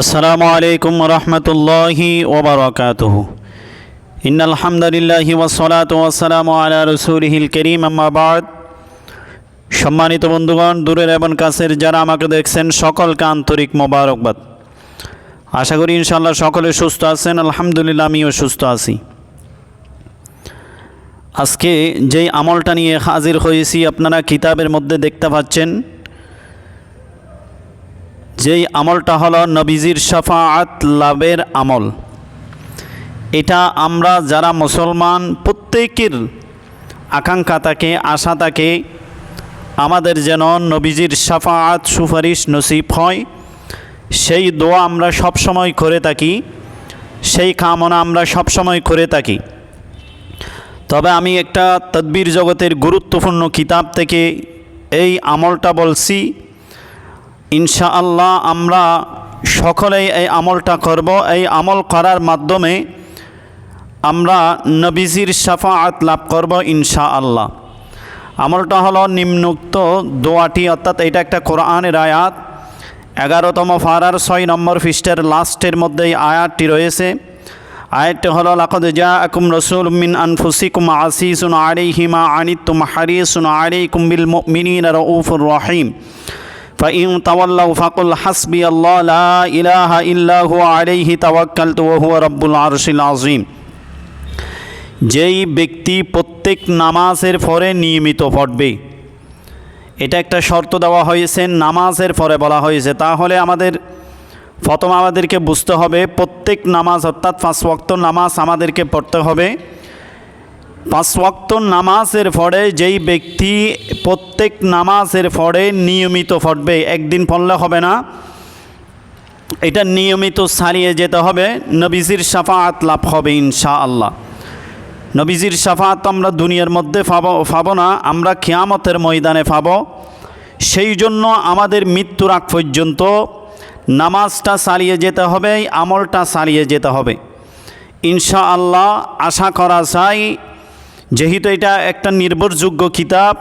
আসসালামু আলাইকুম রহমতুল্লাহি ওবরাকাতুহু ইন আলহামদুলিল্লাহি ওয়াসসালাতু ওয়াসসালামু আলা রাসূলিহিল করিম, আম্মা বাদ। সম্মানিত বন্ধুগণ, দূরের এবং কাছের যারা আমাকে দেখছেন, সকলকে আন্তরিক মোবারকবাদ। আশা করি ইনশাল্লাহ সকলে সুস্থ আছেন, আলহামদুলিল্লাহ আমিও সুস্থ আছি। আজকে যেই আমলটা নিয়ে হাজির হয়েছি, আপনারা কিতাবের মধ্যে দেখতে পাচ্ছেন যেই আমলটা হলো নবীজির শাফাআত লাভের আমল। এটা আমরা যারা মুসলমান, প্রত্যেকের আকাঙ্ক্ষা থাকে, আশা থাকে, আমাদের যেন নবীজির শাফাআত সুপারিশ নসিব হয়। সেই দোয়া আমরা সবসময় করে থাকি, সেই কামনা আমরা সবসময় করে থাকি। তবে আমি একটা তদ্বির জগতের গুরুত্বপূর্ণ কিতাব থেকে এই আমলটা বলছি। ইনশাআল্লাহ আমরা সকলেই এই আমলটা করব। এই আমল করার মাধ্যমে আমরা নবীজির শাফাআত লাভ করব ইনশাআল্লাহ। আমলটা হলো নিম্নোক্ত দোয়াটি, অর্থাৎ এটা একটা কোরআনের আয়াত। এগারোতম ফারার ছয় নম্বর পৃষ্ঠের লাস্টের মধ্যে এই আয়াতটি রয়েছে। আয়াতটি হলো, লাকদ জা আকুম রসুল মিন আনফুসিকুম আসিসুন আলাইহিমা আনিতুম হারিসুন আলাইকুম বিল মুমিনিনা রউফুর রহিম। فإن تولوا فقل حسبي الله لا إله إلا هو عليه توكلت وهو رب العرش العظيم যেই ব্যক্তি প্রত্যেক নামাজের পরে নিয়মিত পড়বে এটা একটা শর্ত দেওয়া হয়েছে নামাজের পরে বলা হয়েছে তাহলে আমাদের প্রথম আমাদেরকে বুঝতে হবে প্রত্যেক নামাজ অর্থাৎ পাঁচ ওয়াক্ত নামাজ আমাদেরকে পড়তে হবে পাঁচ ওয়াক্ত নামাজের পরে যেই ব্যক্তি প্রত্যেক নামাজের পরে নিয়মিত পড়বে, একদিন পড়লে হবে না। এটা নিয়মিত সারিয়ে যেতে হবে। নবীজির সাফাত লাভ হবে ইনশা আল্লাহ নবীজির সাফাত আমরা দুনিয়ার মধ্যে পাবো পাবো না, আমরা খেয়ামতের ময়দানে পাবো। সেই জন্য আমাদের মৃত্যুর আগ পর্যন্ত নামাজটা চালিয়ে যেতে হবে, আমলটা চালিয়ে যেতে হবে। ইনশা আল্লাহ আশা করা যায় যেহেতু এটা একটা নির্ভরযোগ্য কিতাব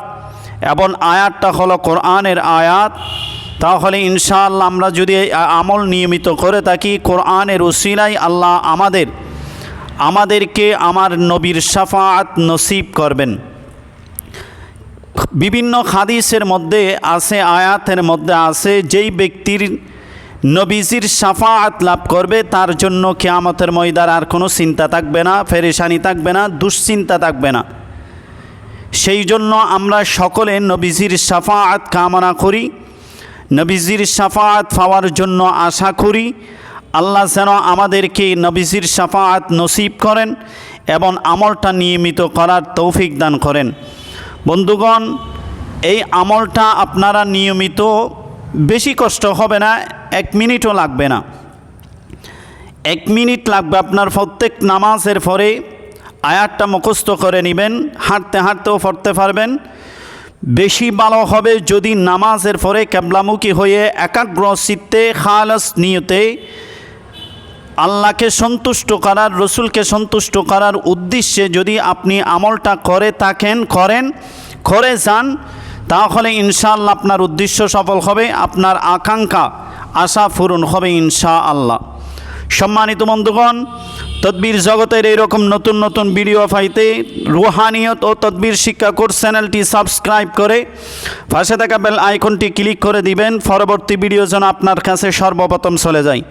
এবং আয়াতটা হলো কোরআনের আয়াত, তাহলে ইনশাআল্লাহ আমরা যদি আমল নিয়মিত করে থাকি, কোরআনের উসিলাই আল্লাহ আমাদের, আমাদেরকে আমার নবীর সাফাত নসিব করবেন। বিভিন্ন হাদিসের মধ্যে আছে, আয়াতের মধ্যে আছে, যেই ব্যক্তির নবীজির সাফাত লাভ করবে, তার জন্য কেয়ামতের ময়দার আর কোনো চিন্তা থাকবে না, ফেরেশানি থাকবে না, দুশ্চিন্তা থাকবে না। সেই জন্য আমরা সকলে নবীজির সাফাত কামনা করি, নবীজির সাফাত পাওয়ার জন্য আশা করি, আল্লাহ যেন আমাদেরকে নবীজির সাফাত নসিব করেন এবং আমলটা নিয়মিত করার তৌফিক দান করেন। বন্ধুগণ, এই আমলটা আপনারা নিয়মিত, বেশি কষ্ট হবে না এক মিনিটও লাগবে না। এক মিনিট লাগবে আপনার প্রত্যেক নামাজের পরে আয়াতটা মুখস্থ করে নেবেন, হাঁটতে হাঁটতেও পড়তে পারবেন। বেশি ভালো হবে যদি নামাজের পরে ক্যাবলামুখী হয়ে একাগ্র চিত্তে খালাস নিয়তে আল্লাহকে সন্তুষ্ট করার, রসুলকে সন্তুষ্ট করার উদ্দেশ্যে যদি আপনি আমলটা করে থাকেন, করেন, করে যান, তাহলে ইনশাআল্লাহ আপনার উদ্দেশ্য সফল হবে। আপনার আকাঙ্ক্ষা আশা পূরণ হবে ইনশা আল্লাহ সম্মানিত বন্ধুগণ, তদ্বির জগতের এইরকম নতুন নতুন ভিডিও ফাইতে রুহানিয়ত ও তদ্বির শিক্ষা কোর্স চ্যানেলটি সাবস্ক্রাইব করে পাশে থাকা বেল আইকনটি ক্লিক করে দিবেন, পরবর্তী ভিডিও যেন আপনার কাছে সর্বপ্রথম চলে যায়।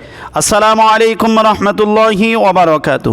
আসসালামু আলাইকুম রহমতুল্লাহি ওবরাকাতু